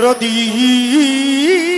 দরদি।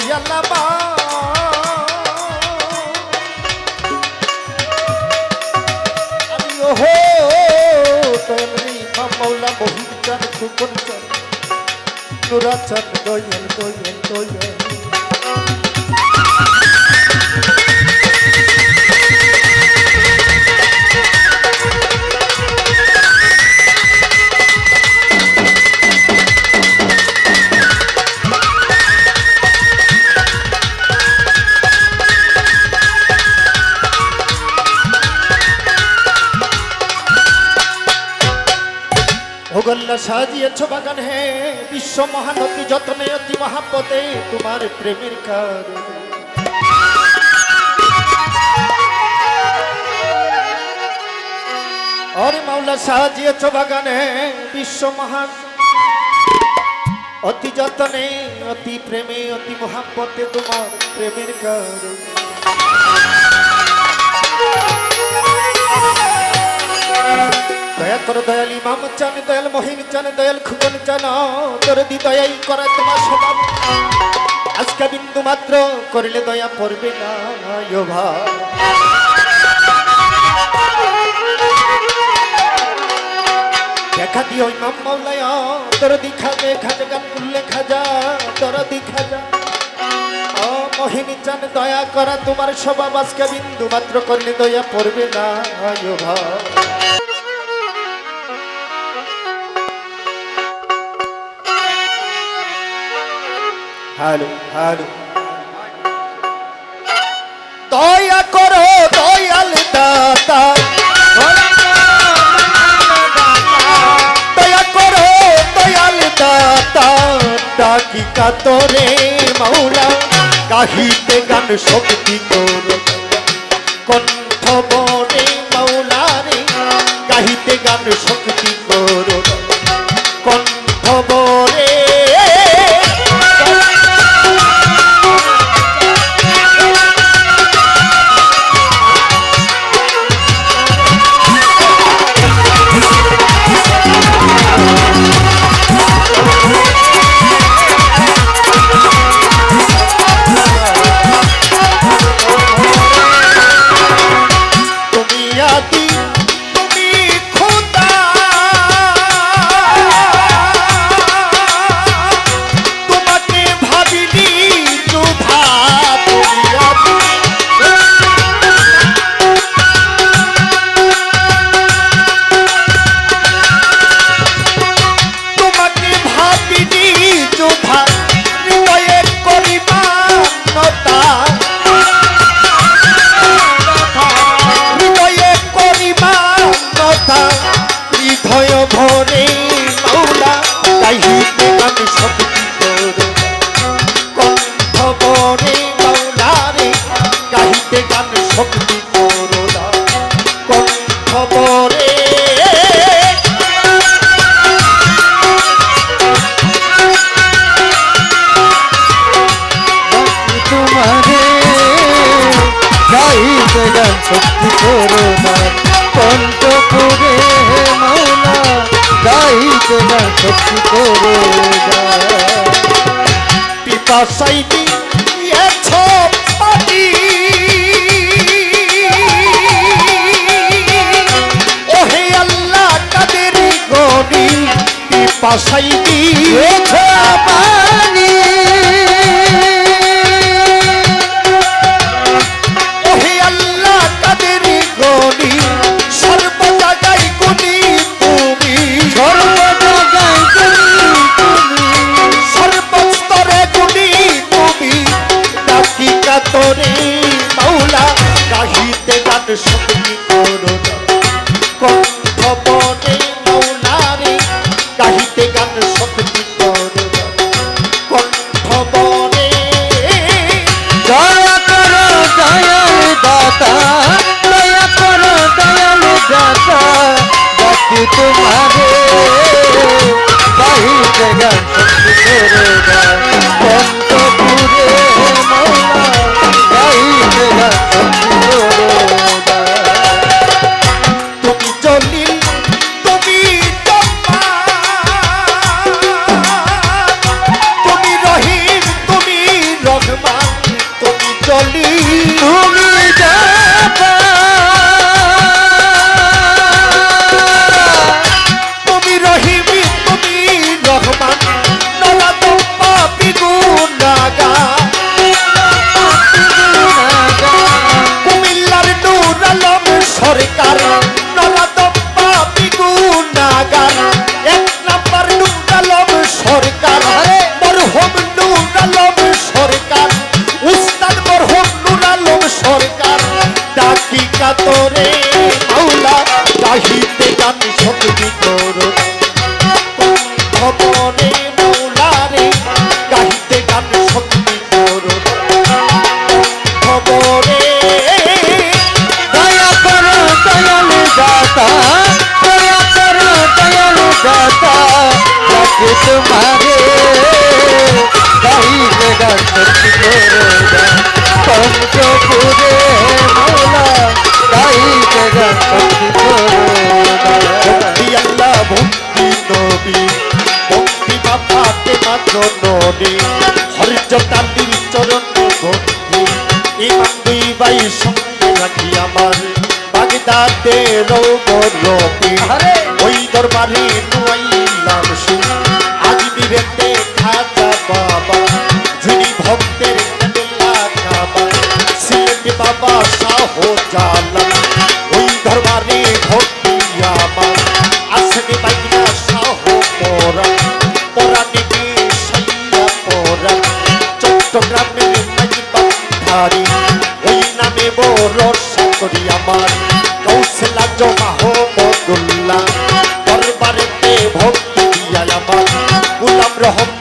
দয়াল বা আরে ও হো তোমরি মাওলা মহিচান সুকন চান। নুরাচান দয়াল দয়াল দয়াল। ভোগল্লা সাজিয়েছ বাগান হে, বিশ্ব মহানদী যত্নে, অতি মহাপতে তোমার প্রেমের কারণে। অরে মাওলা সাজিয়েছ বাগানে বিশ্ব মহান। অতি যতনে, অতি প্রেমে, অতি মহাপতে তোমার প্রেমের কারণে। দয়া করো দয়াল ইমাম চান, দয়াল মহিন চান, দয়াল খুকন চান দরদি দয়াই করা তোমার স্বভাব। আজকে বিন্দু মাত্র করিলে দয়া পড়বে না ভাই। দেখা দিও ইমাম মৌলায় দরদি খাজে খাজে গান করলে খাজা দরদি খাজা ও মোহিনী চান, দয়া করা তোমার স্বভাব, আজকে বিন্দু মাত্র করলে দয়া পড়বে না ভাই। হ্যালো হ্যালো দয়া করো, দয়াল দাতা। দয়া করো, দয়াল দাতা। ডাকি কাতরে মাওলা কাহিতে গান শক্তি করো কণ্ঠ বরে মাওলা রে কাহিতে গান শক্তি রূপা গাইতে গান শক্তি করো না কণ্ঠপুরে মৌলা গাইতে গান শক্তি করো না পিপাসাই দিয়েছ দিয়েছ तुम्हारे कहीं जगह सब छोड़ेगा ভক্তি ভক্তি আল্লাহ ভক্তি নবী ভক্তি বাবা তে মাত্র নদী হরিচতালির চরণ ভক্তি ইমান দুই বাই সঙ্গে রাখি আমার বাগদাদের রৌব রবি গুলাম রহমান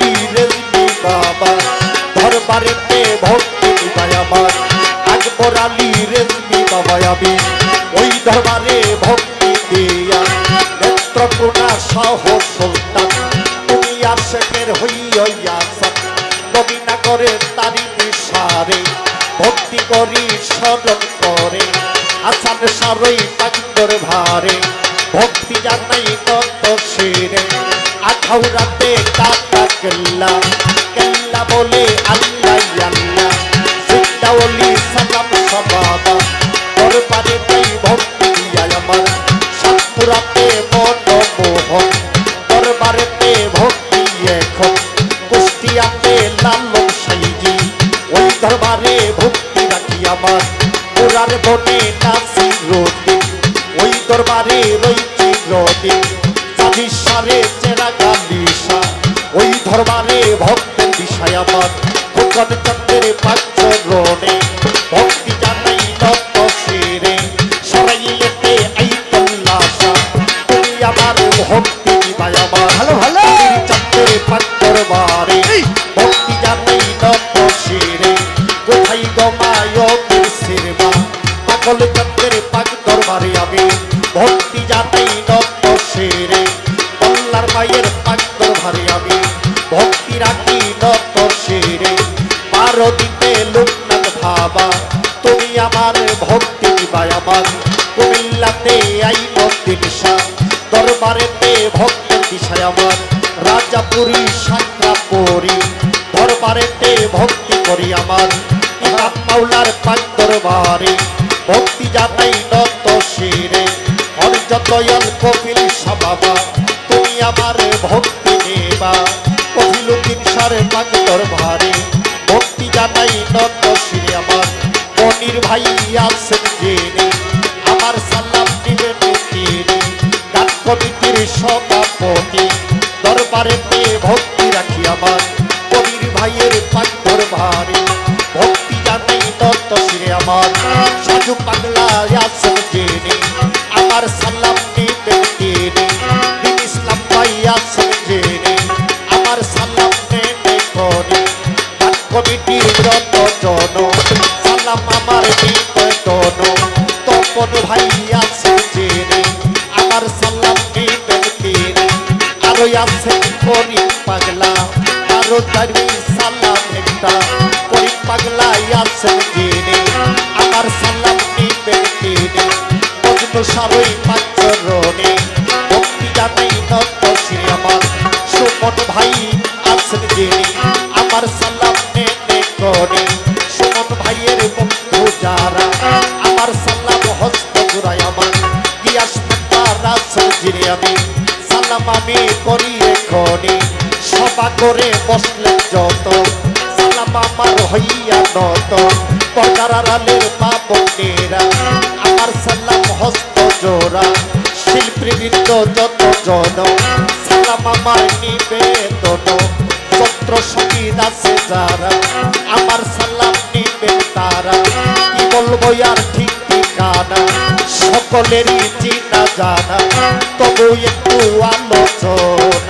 দিলেন বাবা দরবারেতে ভক্তি দিবাই আমার ভক্তি দিয়া নেত্রকোনা সহ সুলতান তুমি আশেকের হইয়া করে তারি সারে ভক্তি করি স্মরণ করে আসান সারই পাকর ভারে ভক্তি জানাই কত শিরে আঠাউরাতে কাপ কেল্লা কেল্লা বলে আল্লাহ ভক্ত সারে পাক দরবারে ভাই। নিবেদন পত্র সংগীত আছে যারা, আমার সালাম নিবেন তারা। কি বলব আর ঠিক ঠিকানা? সকলেরই চিনা জানা। তবু একটু আলোচনা।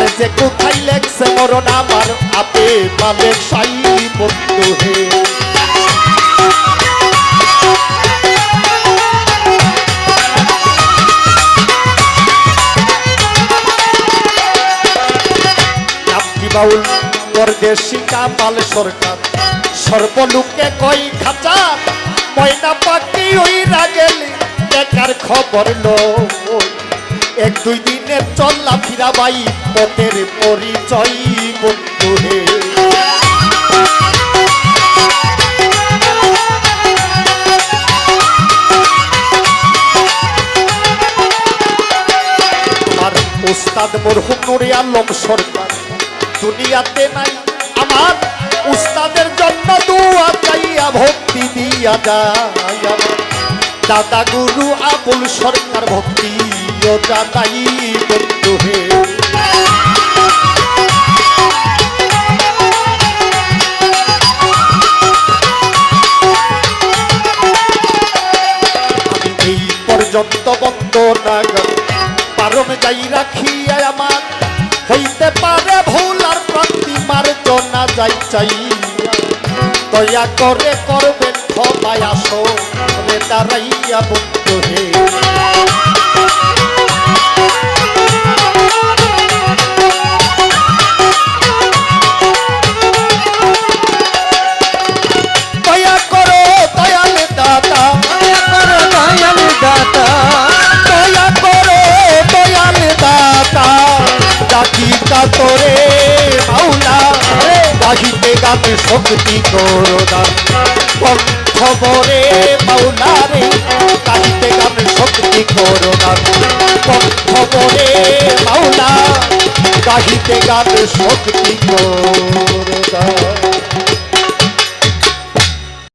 কার যে কোথায় লেখছে মরণ আমার আপে মালে সাই বন্ধু হে। বাউল? কাপাল সরকার। সর্বলোকে কই ময়না ওই রাগেলি। খবর লই এক দুই দিনের চল্লা ফিরা বাই পথের পরিচয় উস্তাদ আলম সরকার, দুনিয়াতে নাই। আমার উস্তাদের জন্য দুয়া চাইয়া ভক্তি দিয়া যায়। দাদা গুরু আবুল সরকার ভক্তি এই পর্যন্ত বন্ধ নাগাল পারম যাই রাখিয়া আমার। হইতে পারে ভুল মার্জ যাই চাই দয়া করে করবেন ক্ষমায় আসো রে দাঁড়াইয়া বন্ধু মাওলা গাতে শক্তি করো দান খবরে মাওলারে কালিতে গান শক্তি করোনা খবরে মাওলা গাহিতে গান শক্তি করোনা